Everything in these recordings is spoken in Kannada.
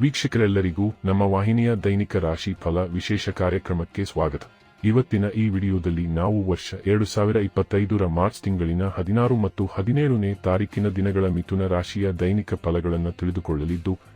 ವೀಕ್ಷಕರೆಲ್ಲರಿಗೂ ನಮ್ಮ ವಾಹಿನಿಯ ದೈನಿಕ ರಾಶಿ ಫಲ ವಿಶೇಷ ಕಾರ್ಯಕ್ರಮಕ್ಕೆ ಸ್ವಾಗತ. ಇವತ್ತಿನ ಈ ವಿಡಿಯೋದಲ್ಲಿ ನಾವು ವರ್ಷ ಎರಡು ಸಾವಿರ ಇಪ್ಪತ್ತೈದರ ಮಾರ್ಚ್ ತಿಂಗಳಿನ ಹದಿನಾರು ಮತ್ತು ಹದಿನೇಳನೇ ತಾರೀಕಿನ ದಿನಗಳ ಮಿಥುನ ರಾಶಿಯ ದೈನಿಕ ಫಲಗಳನ್ನು ತಿಳಿದುಕೊಳ್ಳಲಿದ್ದು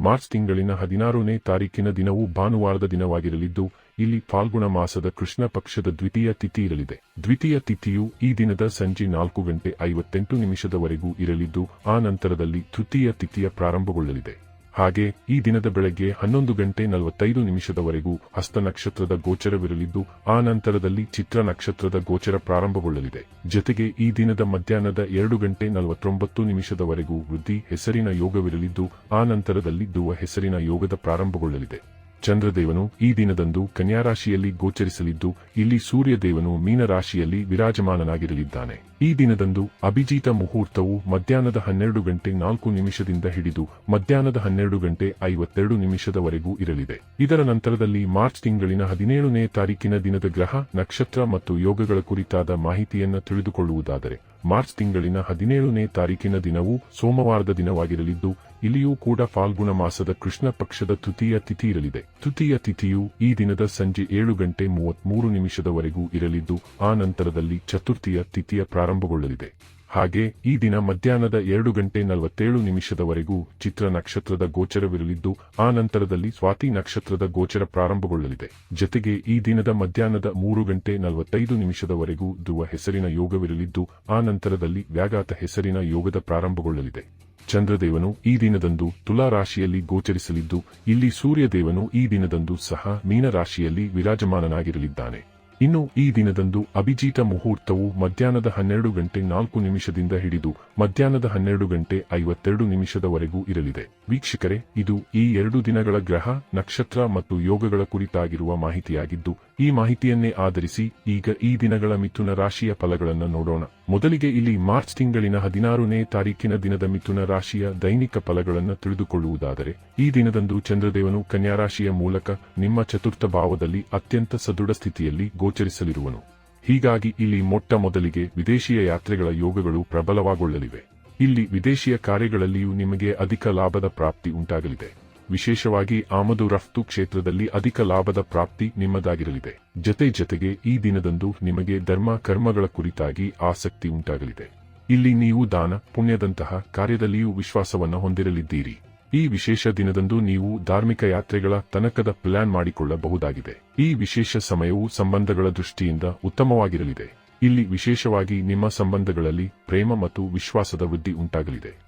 ಮಾರ್ಚ್ ತಿಂಗಳಿನ ಹದಿನಾರನೇ ತಾರೀಕಿನ ದಿನವು ಭಾನುವಾರದ ದಿನವಾಗಿರಲಿದ್ದು, ಇಲ್ಲಿ ಫಾಲ್ಗುಣ ಮಾಸದ ಕೃಷ್ಣ ಪಕ್ಷದ ದ್ವಿತೀಯ ತಿಥಿ ಇರಲಿದೆ. ದ್ವಿತೀಯ ತಿಥಿಯು ಈ ದಿನದ ಸಂಜೆ ನಾಲ್ಕು ಗಂಟೆ ಐವತ್ತೆಂಟು ನಿಮಿಷದವರೆಗೂ ಇರಲಿದ್ದು, ಆ ನಂತರದಲ್ಲಿ ತೃತೀಯ ತಿಥಿಯ ಪ್ರಾರಂಭಗೊಳ್ಳಲಿದೆ. ಹಾಗೆ ಈ ದಿನದ ಬೆಳಗ್ಗೆ ಹನ್ನೊಂದು ಗಂಟೆ ನಲವತ್ತೈದು ನಿಮಿಷದವರೆಗೂ ಹಸ್ತ ನಕ್ಷತ್ರದ ಗೋಚರವಿರಲಿದ್ದು, ಆ ನಂತರದಲ್ಲಿ ಚಿತ್ರ ನಕ್ಷತ್ರದ ಗೋಚರ ಪ್ರಾರಂಭಗೊಳ್ಳಲಿದೆ. ಜೊತೆಗೆ ಈ ದಿನದ ಮಧ್ಯಾಹ್ನದ ಎರಡು ಗಂಟೆ ನಲವತ್ತೊಂಬತ್ತು ನಿಮಿಷದವರೆಗೂ ವೃದ್ಧಿ ಹೆಸರಿನ ಯೋಗವಿರಲಿದ್ದು, ಆ ನಂತರದಲ್ಲಿ ಧುವ ಹೆಸರಿನ ಯೋಗದ ಪ್ರಾರಂಭಗೊಳ್ಳಲಿದೆ. ಚಂದ್ರದೇವನು ಈ ದಿನದಂದು ಕನ್ಯಾರಾಶಿಯಲ್ಲಿ ಗೋಚರಿಸಲಿದ್ದು, ಇಲ್ಲಿ ಸೂರ್ಯದೇವನು ಮೀನರಾಶಿಯಲ್ಲಿ ವಿರಾಜಮಾನನಾಗಿರಲಿದ್ದಾನೆ. ಈ ದಿನದಂದು ಅಭಿಜಿತ ಮುಹೂರ್ತವು ಮಧ್ಯಾಹ್ನದ ಹನ್ನೆರಡು ಗಂಟೆ ನಾಲ್ಕು ನಿಮಿಷದಿಂದ ಹಿಡಿದು ಮಧ್ಯಾಹ್ನದ ಹನ್ನೆರಡು ಗಂಟೆ ಐವತ್ತೆರಡು ನಿಮಿಷದವರೆಗೂ ಇರಲಿದೆ. ಇದರ ನಂತರದಲ್ಲಿ ಮಾರ್ಚ್ ತಿಂಗಳಿನ ಹದಿನೇಳನೇ ತಾರೀಕಿನ ದಿನದ ಗ್ರಹ, ನಕ್ಷತ್ರ ಮತ್ತು ಯೋಗಗಳ ಕುರಿತಾದ ಮಾಹಿತಿಯನ್ನು ತಿಳಿದುಕೊಳ್ಳುವುದಾದರೆ, ಮಾರ್ಚ್ ತಿಂಗಳಿನ ಹದಿನೇಳನೇ ತಾರೀಕಿನ ದಿನವು ಸೋಮವಾರದ ದಿನವಾಗಿರಲಿದ್ದು ಇಲ್ಲಿಯೂ ಕೂಡ ಫಾಲ್ಗುಣ ಮಾಸದ ಕೃಷ್ಣ ಪಕ್ಷದ ತೃತೀಯ ತಿಥಿ ಇರಲಿದೆ ತೃತೀಯ ತಿಥಿಯು ಈ ದಿನದ ಸಂಜೆ ಏಳು ಗಂಟೆ ಮೂವತ್ಮೂರು ನಿಮಿಷದವರೆಗೂ ಇರಲಿದ್ದು, ಆ ನಂತರದಲ್ಲಿ ಚತುರ್ಥಿಯ ತಿಥಿಯ ಪ್ರಾರಂಭಗೊಳ್ಳಲಿದೆ. ಹಾಗೆ, ಈ ದಿನ ಮಧ್ಯಾಹ್ನದ ಎರಡು ಗಂಟೆ ನಲವತ್ತೇಳು ನಿಮಿಷದವರೆಗೂ ಚಿತ್ರ ನಕ್ಷತ್ರದ ಗೋಚರವಿರಲಿದ್ದು, ಆ ನಂತರದಲ್ಲಿ ಸ್ವಾತಿ ನಕ್ಷತ್ರದ ಗೋಚರ ಪ್ರಾರಂಭಗೊಳ್ಳಲಿದೆ. ಜತೆಗೆ ಈ ದಿನದ ಮಧ್ಯಾಹ್ನದ ಮೂರು ಗಂಟೆ ನಲವತ್ತೈದು ನಿಮಿಷದವರೆಗೂ ಧ್ರುವ ಹೆಸರಿನ ಯೋಗವಿರಲಿದ್ದು, ಆ ನಂತರದಲ್ಲಿ ವ್ಯಾಘಾತ ಹೆಸರಿನ ಯೋಗದ ಪ್ರಾರಂಭಗೊಳ್ಳಲಿದೆ. ಚಂದ್ರದೇವನು ಈ ದಿನದಂದು ತುಲಾ ರಾಶಿಯಲ್ಲಿ ಗೋಚರಿಸಲಿದ್ದು, ಇಲ್ಲಿ ಸೂರ್ಯದೇವನು ಈ ದಿನದಂದು ಸಹ ಮೀನರಾಶಿಯಲ್ಲಿ ವಿರಾಜಮಾನನಾಗಿರಲಿದ್ದಾನೆ. ಇನ್ನು ಈ ದಿನದಂದು ಅಭಿಜೀತ ಮುಹೂರ್ತವು ಮಧ್ಯಾಹ್ನದ ಹನ್ನೆರಡು ಗಂಟೆ ನಾಲ್ಕು ನಿಮಿಷದಿಂದ ಹಿಡಿದು ಮಧ್ಯಾಹ್ನದ ಹನ್ನೆರಡು ಗಂಟೆ ಐವತ್ತೆರಡು ನಿಮಿಷದವರೆಗೂ ಇರಲಿದೆ. ವೀಕ್ಷಕರೇ, ಇದು ಈ ಎರಡು ದಿನಗಳ ಗ್ರಹ, ನಕ್ಷತ್ರ ಮತ್ತು ಯೋಗಗಳ ಕುರಿತಾಗಿರುವ ಮಾಹಿತಿಯಾಗಿದ್ದು, ಈ ಮಾಹಿತಿಯನ್ನೇ ಆಧರಿಸಿ ಈಗ ಈ ದಿನಗಳ ಮಿಥುನ ರಾಶಿಯ ಫಲಗಳನ್ನು ನೋಡೋಣ. ಮೊದಲಿಗೆ ಇಲ್ಲಿ ಮಾರ್ಚ್ ತಿಂಗಳಿನ ಹದಿನಾರನೇ ತಾರೀಕಿನ ದಿನದ ಮಿಥುನ ರಾಶಿಯ ದೈನಿಕ ಫಲಗಳನ್ನು ತಿಳಿದುಕೊಳ್ಳುವುದಾದರೆ, ಈ ದಿನದಂದು ಚಂದ್ರದೇವನು ಕನ್ಯಾರಾಶಿಯ ಮೂಲಕ ನಿಮ್ಮ ಚತುರ್ಥ ಭಾವದಲ್ಲಿ ಅತ್ಯಂತ ಸದೃಢ ಸ್ಥಿತಿಯಲ್ಲಿ ಗೋಚರಿಸಲಿರುವನು. ಹೀಗಾಗಿ ಇಲ್ಲಿ ಮೊಟ್ಟ ಮೊದಲಿಗೆ ವಿದೇಶೀಯ ಯಾತ್ರೆಗಳ ಯೋಗಗಳು ಪ್ರಬಲವಾಗೊಳ್ಳಲಿವೆ. ಇಲ್ಲಿ ವಿದೇಶಿಯ ಕಾರ್ಯಗಳಲ್ಲಿಯೂ ನಿಮಗೆ ಅಧಿಕ ಲಾಭದ ಪ್ರಾಪ್ತಿ ಉಂಟಾಗಲಿದೆ. ವಿಶೇಷವಾಗಿ ಆಮದು ರಫ್ತು ಕ್ಷೇತ್ರದಲ್ಲಿ ಅಧಿಕ ಲಾಭದ ಪ್ರಾಪ್ತಿ ನಿಮ್ಮದಾಗಿರಲಿದೆ. ಜತೆ ಜತೆಗೆ ಈ ದಿನದಂದು ನಿಮಗೆ ಧರ್ಮ ಕರ್ಮಗಳ ಕುರಿತಾಗಿ ಆಸಕ್ತಿ ಉಂಟಾಗಲಿದೆ. ಇಲ್ಲಿ ನೀವು ದಾನ, ಪುಣ್ಯದಂತಹ ಕಾರ್ಯದಲ್ಲಿಯೂ ವಿಶ್ವಾಸವನ್ನು ಹೊಂದಿರಲಿದ್ದೀರಿ. ಈ ವಿಶೇಷ ದಿನದಂದು ನೀವು ಧಾರ್ಮಿಕ ಯಾತ್ರೆಗಳ ತನಕದ ಪ್ಲಾನ್ ಮಾಡಿಕೊಳ್ಳಬಹುದಾಗಿದೆ. ಈ ವಿಶೇಷ ಸಮಯವು ಸಂಬಂಧಗಳ ದೃಷ್ಟಿಯಿಂದ ಉತ್ತಮವಾಗಿರಲಿದೆ. ಇಲ್ಲಿ ವಿಶೇಷವಾಗಿ ನಿಮ್ಮ ಸಂಬಂಧಗಳಲ್ಲಿ ಪ್ರೇಮ ಮತ್ತು ವಿಶ್ವಾಸದ ವೃದ್ಧಿ ಉಂಟಾಗಲಿದೆ.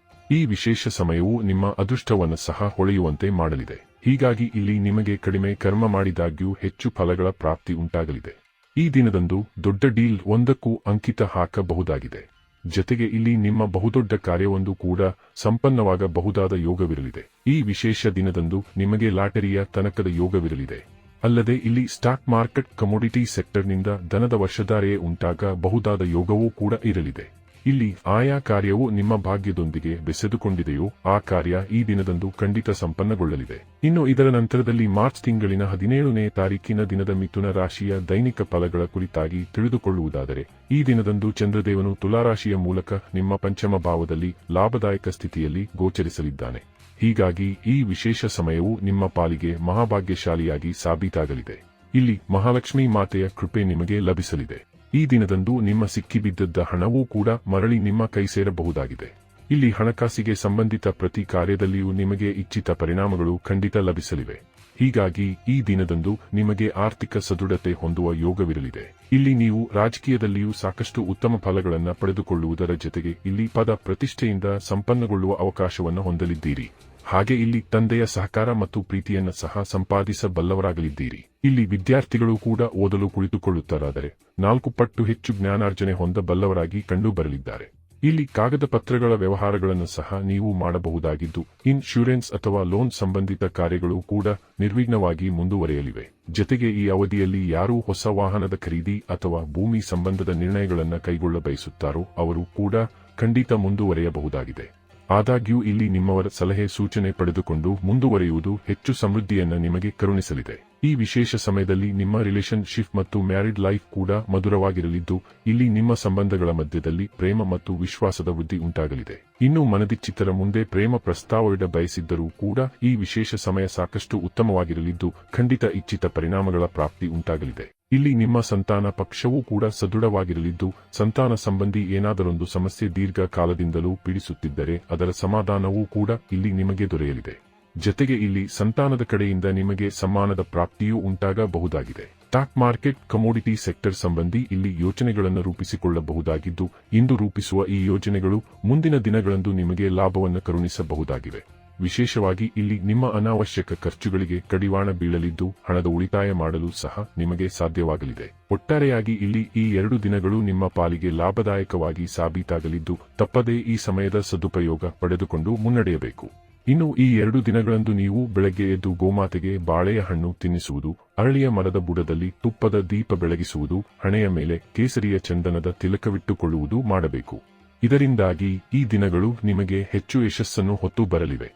ಈ ವಿಶೇಷ ಸಮಯವು ನಿಮ್ಮ ಅದೃಷ್ಟವನ್ನು ಸಹ ಹೊಳೆಯುವಂತೆ ಮಾಡಲಿದೆ. ಹೀಗಾಗಿ ಇಲ್ಲಿ ನಿಮಗೆ ಕಡಿಮೆ ಕರ್ಮ ಮಾಡಿದಾಗ್ಯೂ ಹೆಚ್ಚು ಫಲಗಳ ಪ್ರಾಪ್ತಿ ಉಂಟಾಗಲಿದೆ. ಈ ದಿನದಂದು ದೊಡ್ಡ ಡೀಲ್ ಒಂದಕ್ಕೂ ಅಂಕಿತ ಹಾಕಬಹುದಾಗಿದೆ. ಜತೆಗೆ ಇಲ್ಲಿ ನಿಮ್ಮ ಬಹುದೊಡ್ಡ ಕಾರ್ಯವೊಂದು ಕೂಡ ಸಂಪನ್ನವಾಗಬಹುದಾದ ಯೋಗವಿರಲಿದೆ. ಈ ವಿಶೇಷ ದಿನದಂದು ನಿಮಗೆ ಲಾಟರಿಯ ತನಕದ ಯೋಗವಿರಲಿದೆ. ಅಲ್ಲದೆ ಇಲ್ಲಿ ಸ್ಟಾಕ್ ಮಾರ್ಕೆಟ್ ಕಮೋಡಿಟಿ ಸೆಕ್ಟರ್ನಿಂದ ದನದ ವರ್ಷಧಾರೆಯೇ ಉಂಟಾಗಬಹುದಾದ ಯೋಗವೂ ಕೂಡ ಇರಲಿದೆ. ಇಲ್ಲಿ ಆಯಾ ಕಾರ್ಯವು ನಿಮ್ಮ ಭಾಗ್ಯದೊಂದಿಗೆ ಬೆಸೆದುಕೊಂಡಿದೆಯೋ, ಆ ಕಾರ್ಯ ಈ ದಿನದಂದು ಖಂಡಿತ ಸಂಪನ್ನಗೊಳ್ಳಲಿದೆ. ಇನ್ನು ಇದರ ನಂತರದಲ್ಲಿ ಮಾರ್ಚ್ ತಿಂಗಳಿನ ಹದಿನೇಳನೇ ತಾರೀಕಿನ ದಿನದ ಮಿಥುನ ರಾಶಿಯ ದೈನಿಕ ಫಲಗಳ ಕುರಿತಾಗಿ ತಿಳಿದುಕೊಳ್ಳುವುದಾದರೆ, ಈ ದಿನದಂದು ಚಂದ್ರದೇವನು ತುಲಾರಾಶಿಯ ಮೂಲಕ ನಿಮ್ಮ ಪಂಚಮ ಭಾವದಲ್ಲಿ ಲಾಭದಾಯಕ ಸ್ಥಿತಿಯಲ್ಲಿ ಗೋಚರಿಸಲಿದ್ದಾನೆ. ಹೀಗಾಗಿ ಈ ವಿಶೇಷ ಸಮಯವು ನಿಮ್ಮ ಪಾಲಿಗೆ ಮಹಾಭಾಗ್ಯಶಾಲಿಯಾಗಿ ಸಾಬೀತಾಗಲಿದೆ. ಇಲ್ಲಿ ಮಹಾಲಕ್ಷ್ಮೀ ಮಾತೆಯ ಕೃಪೆ ನಿಮಗೆ ಲಭಿಸಲಿದೆ. ಈ ದಿನದಂದು ನಿಮ್ಮ ಸಿಕ್ಕಿಬಿದ್ದದ್ದ ಹಣವೂ ಕೂಡ ಮರಳಿ ನಿಮ್ಮ ಕೈ ಸೇರಬಹುದಾಗಿದೆ. ಇಲ್ಲಿ ಹಣಕಾಸಿಗೆ ಸಂಬಂಧಿತ ಪ್ರತಿ ಕಾರ್ಯದಲ್ಲಿಯೂ ನಿಮಗೆ ಇಚ್ಛಿತ ಪರಿಣಾಮಗಳು ಖಂಡಿತ ಲಭಿಸಲಿವೆ. ಹೀಗಾಗಿ ಈ ದಿನದಂದು ನಿಮಗೆ ಆರ್ಥಿಕ ಸದೃಢತೆ ಹೊಂದುವ ಯೋಗವಿರಲಿದೆ. ಇಲ್ಲಿ ನೀವು ರಾಜಕೀಯದಲ್ಲಿಯೂ ಸಾಕಷ್ಟು ಉತ್ತಮ ಫಲಗಳನ್ನು ಪಡೆದುಕೊಳ್ಳುವುದರ ಜೊತೆಗೆ ಇಲ್ಲಿ ಪದ ಪ್ರತಿಷ್ಠೆಯಿಂದ ಸಂಪನ್ನಗೊಳ್ಳುವ ಅವಕಾಶವನ್ನು ಹೊಂದಲಿದ್ದೀರಿ. ಹಾಗೆ ಇಲ್ಲಿ ತಂದೆಯ ಸಹಕಾರ ಮತ್ತು ಪ್ರೀತಿಯನ್ನು ಸಹ ಸಂಪಾದಿಸಬಲ್ಲವರಾಗಲಿದ್ದೀರಿ. ಇಲ್ಲಿ ವಿದ್ಯಾರ್ಥಿಗಳು ಕೂಡ ಓದಲು ಕುಳಿತುಕೊಳ್ಳುತ್ತಾರಾದರೆ ನಾಲ್ಕು ಪಟ್ಟು ಹೆಚ್ಚು ಜ್ಞಾನಾರ್ಜನೆ ಹೊಂದಬಲ್ಲವರಾಗಿ ಕಂಡುಬರಲಿದ್ದಾರೆ. ಇಲ್ಲಿ ಕಾಗದ ಪತ್ರಗಳ ವ್ಯವಹಾರಗಳನ್ನು ಸಹ ನೀವು ಮಾಡಬಹುದಾಗಿದ್ದು ಇನ್ಶೂರೆನ್ಸ್ ಅಥವಾ ಲೋನ್ ಸಂಬಂಧಿತ ಕಾರ್ಯಗಳು ಕೂಡ ನಿರ್ವಿಘ್ನವಾಗಿ ಮುಂದುವರೆಯಲಿವೆ. ಜತೆಗೆ ಈ ಅವಧಿಯಲ್ಲಿ ಯಾರು ಹೊಸ ವಾಹನದ ಖರೀದಿ ಅಥವಾ ಭೂಮಿ ಸಂಬಂಧದ ನಿರ್ಣಯಗಳನ್ನು ಕೈಗೊಳ್ಳಬಯಸುತ್ತಾರೋ ಅವರು ಕೂಡ ಖಂಡಿತ ಮುಂದುವರೆಯಬಹುದಾಗಿದೆ. ಆದಾಗ್ಯೂ ಇಲ್ಲಿ ನಿಮ್ಮವರ ಸಲಹೆ ಸೂಚನೆ ಪಡೆದುಕೊಂಡು ಮುಂದುವರಿಯುವುದು ಹೆಚ್ಚು ಸಮೃದ್ಧಿಯನ್ನು ನಿಮಗೆ ಕರುಣಿಸಲಿದೆ. ಈ ವಿಶೇಷ ಸಮಯದಲ್ಲಿ ನಿಮ್ಮ ರಿಲೇಶನ್ಶಿಪ್ ಮತ್ತು ಮ್ಯಾರಿಡ್ ಲೈಫ್ ಕೂಡ ಮಧುರವಾಗಿರಲಿದ್ದು, ಇಲ್ಲಿ ನಿಮ್ಮ ಸಂಬಂಧಗಳ ಮಧ್ಯದಲ್ಲಿ ಪ್ರೇಮ ಮತ್ತು ವಿಶ್ವಾಸದ ವೃದ್ಧಿ ಉಂಟಾಗಲಿದೆ. ಇನ್ನು ಮನದಿಚ್ಚಿತರ ಮುಂದೆ ಪ್ರೇಮ ಪ್ರಸ್ತಾವವಿಡ ಬಯಸಿದ್ದರೂ ಕೂಡ ಈ ವಿಶೇಷ ಸಮಯ ಸಾಕಷ್ಟು ಉತ್ತಮವಾಗಿರಲಿದ್ದು, ಖಂಡಿತ ಇಚ್ಛಿತ ಪರಿಣಾಮಗಳ ಪ್ರಾಪ್ತಿ ಉಂಟಾಗಲಿದೆ. ಇಲ್ಲಿ ನಿಮ್ಮ ಸಂತಾನ ಪಕ್ಷವೂ ಕೂಡ ಸದೃಢವಾಗಿರಲಿದ್ದು, ಸಂತಾನ ಸಂಬಂಧಿ ಏನಾದರೊಂದು ಸಮಸ್ಯೆ ದೀರ್ಘ ಕಾಲದಿಂದಲೂ ಪೀಡಿಸುತ್ತಿದ್ದರೆ ಅದರ ಸಮಾಧಾನವೂ ಕೂಡ ಇಲ್ಲಿ ನಿಮಗೆ ದೊರೆಯಲಿದೆ. ಜತೆಗೆ ಇಲ್ಲಿ ಸಂತಾನದ ಕಡೆಯಿಂದ ನಿಮಗೆ ಸಮ್ಮಾನದ ಪ್ರಾಪ್ತಿಯೂ ಉಂಟಾಗಬಹುದಾಗಿದೆ. ಸ್ಟಾಕ್ ಮಾರ್ಕೆಟ್, ಕಮೋಡಿಟಿ ಸೆಕ್ಟರ್ ಸಂಬಂಧಿ ಇಲ್ಲಿ ಯೋಜನೆಗಳನ್ನು ರೂಪಿಸಿಕೊಳ್ಳಬಹುದಾಗಿದ್ದು, ಇಂದು ರೂಪಿಸುವ ಈ ಯೋಜನೆಗಳು ಮುಂದಿನ ದಿನಗಳಂದು ನಿಮಗೆ ಲಾಭವನ್ನು ಕರುಣಿಸಬಹುದಾಗಿವೆ. ವಿಶೇಷವಾಗಿ ಇಲ್ಲಿ ನಿಮ್ಮ ಅನಾವಶ್ಯಕ ಖರ್ಚುಗಳಿಗೆ ಕಡಿವಾಣ ಬೀಳಲಿದ್ದು, ಹಣದ ಉಳಿತಾಯ ಮಾಡಲು ಸಹ ನಿಮಗೆ ಸಾಧ್ಯವಾಗಲಿದೆ. ಒಟ್ಟಾರೆಯಾಗಿ ಇಲ್ಲಿ ಈ ಎರಡು ದಿನಗಳು ನಿಮ್ಮ ಪಾಲಿಗೆ ಲಾಭದಾಯಕವಾಗಿ ಸಾಬೀತಾಗಲಿದ್ದು, ತಪ್ಪದೇ ಈ ಸಮಯದ ಸದುಪಯೋಗ ಪಡೆದುಕೊಂಡು ಮುನ್ನಡೆಯಬೇಕು. ಇನ್ನು ಈ ಎರಡು ದಿನಗಳಂದು ನೀವು ಬೆಳಗ್ಗೆ ಎದ್ದು ಗೋಮಾತೆಗೆ ಬಾಳೆಯ ಹಣ್ಣು ತಿನ್ನಿಸುವುದು ಅರಳಿಯ ಮರದ ಬುಡದಲ್ಲಿ ತುಪ್ಪದ ದೀಪ ಬೆಳಗಿಸುವುದು, ಹಣೆಯ ಮೇಲೆ ಕೇಸರಿಯ ಚಂದನದ ತಿಲಕವಿಟ್ಟುಕೊಳ್ಳುವುದು ಮಾಡಬೇಕು. ಇದರಿಂದಾಗಿ ಈ ದಿನಗಳು ನಿಮಗೆ ಹೆಚ್ಚು ಯಶಸ್ಸನ್ನು ಹೊತ್ತು ಬರಲಿವೆ.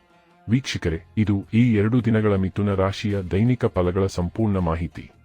ವೀಕ್ಷಕರೇ, ಇದು ಈ ಎರಡು ದಿನಗಳ ಮಿಥುನ ರಾಶಿಯ ದೈನಿಕ ಫಲಗಳ ಸಂಪೂರ್ಣ ಮಾಹಿತಿ.